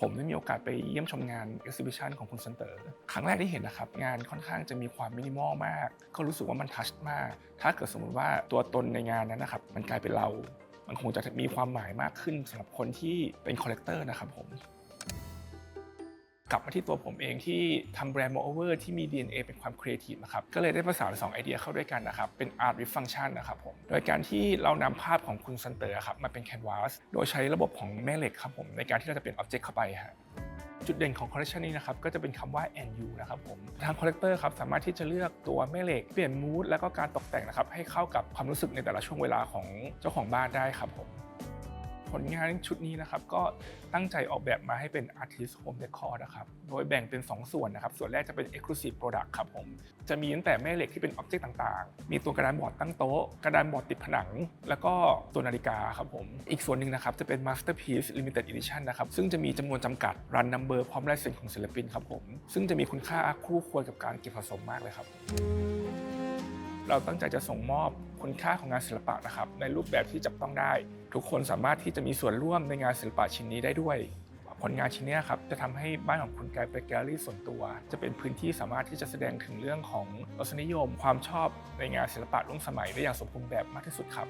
ผมได้มีโอกาสไปเยี่ยมชมงานเอ็กซิบิชันของคุณซันเตอร์ครั้งแรกที่เห็นนะครับ งานค่อนข้างจะมีความมินิมอลมาก ก็รู้สึกว่ามันทัชมาก ถ้าเกิดสมมติว่าตัวตนในงานนั้นนะครับ มันกลายเป็นเรา มันคงจะมีความหมายมากขึ้นสำหรับคนที่เป็นคอลเลกเตอร์นะครับผม กลับมาที่ตัวผมเองที่ทำแบรนด์ moreover ที่มี DNA เป็นความครีเอทีฟนะครับก็เลยได้ประสานสองไอเดียเข้าด้วยกันนะครับเป็น art with function นะครับผมโดยการที่เรานำภาพของคุณซันเตอร์ครับมาเป็น canvas โดยใช้ระบบของแม่เหล็กครับผมในการที่เราจะเปลี่ยน object เข้าไปฮะจุดเด่นของคอลเลคชันนี้นะครับก็จะเป็นคำว่า and you นะครับผมทางคอลเลกเตอร์ครับสามารถที่จะเลือกตัวแม่เหล็กเปลี่ยนมูดแล้วก็การตกแต่งนะครับให้เข้ากับความรู้สึกในแต่ละช่วงเวลาของเจ้าของบ้านได้ครับผม ผลงานชุดนี้นะครับก็ตั้งใจออกแบบมาให้เป็น Artist Home Decor นะครับ โดยแบ่งเป็น 2 ส่วนนะครับ ส่วนแรกจะเป็น Exclusive Product ครับผม จะมีตั้งแต่แม่เหล็กที่เป็น Object ต่างๆ มีตัวกระดานบอร์ดตั้งโต๊ะ กระดานบอร์ดติดผนัง แล้วก็ตัวนาฬิกาครับผม อีกส่วนหนึ่งนะครับจะเป็น Masterpiece Limited Edition นะครับ ซึ่งจะมีจำนวนจำกัดรันนัมเบอร์พร้อมลายเซ็นของศิลปินครับผม ซึ่งจะมีคุณค่าคู่ควรกับการเก็บสะสมมากเลยครับ เราตั้งใจจะส่งมอบคุณค่าของงานศิลปะนะครับ ในรูปแบบที่จับต้องได้ ทุกคนสามารถที่จะมีส่วนร่วมในงานศิลปะชิ้นนี้ได้ด้วย ผลงานชิ้นนี้ครับจะทำให้บ้านของคุณกลายเป็นแกลเลอรี่ส่วนตัว จะเป็นพื้นที่สามารถที่จะแสดงถึงเรื่องของรสนิยม ความชอบในงานศิลปะร่วมสมัยได้อย่างสมบูรณ์แบบมากที่สุดครับ